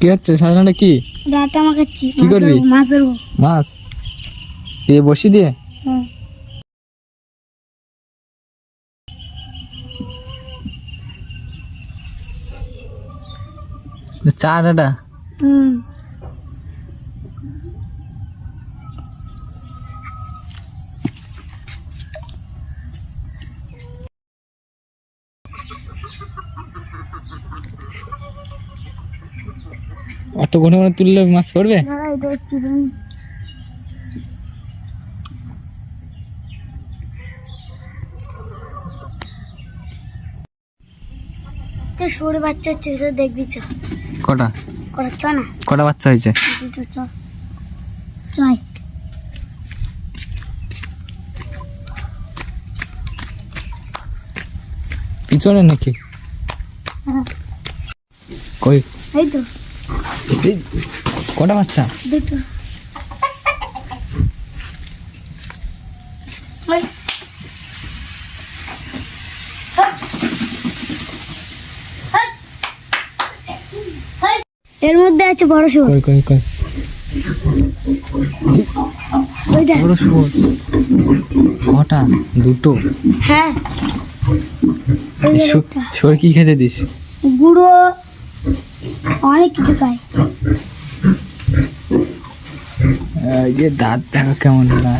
কি হচ্ছে? সাজানোটা কি? ডাটা মাখাচ্ছি। কি করবি? মাছ ধরবো। মাছ? এ বসি দিয়ে? হ্যাঁ চা ডাটা? হুম। অত ঘন ঘন তুললে মাছ পড়বে? সরে বাচ্চা হচ্ছে সেটা দেখবি চ। কটা? করা চ না। কটা বাচ্চা হয়েছে? দুটো চ। চয় পিছনে নাকি? হ্যাঁ। কই? এই তো। কটা বাচ্চা? দুটো। এর মধ্যে আছে বড় শুয়োর। কই কই কই? বড় শুয়োর। কটা? দুটো? হ্যাঁ। শুয়োর কি খেতে দিস? গুঁড়ো অনেক কিছু খায় যে দাঁত দেখা কেমন না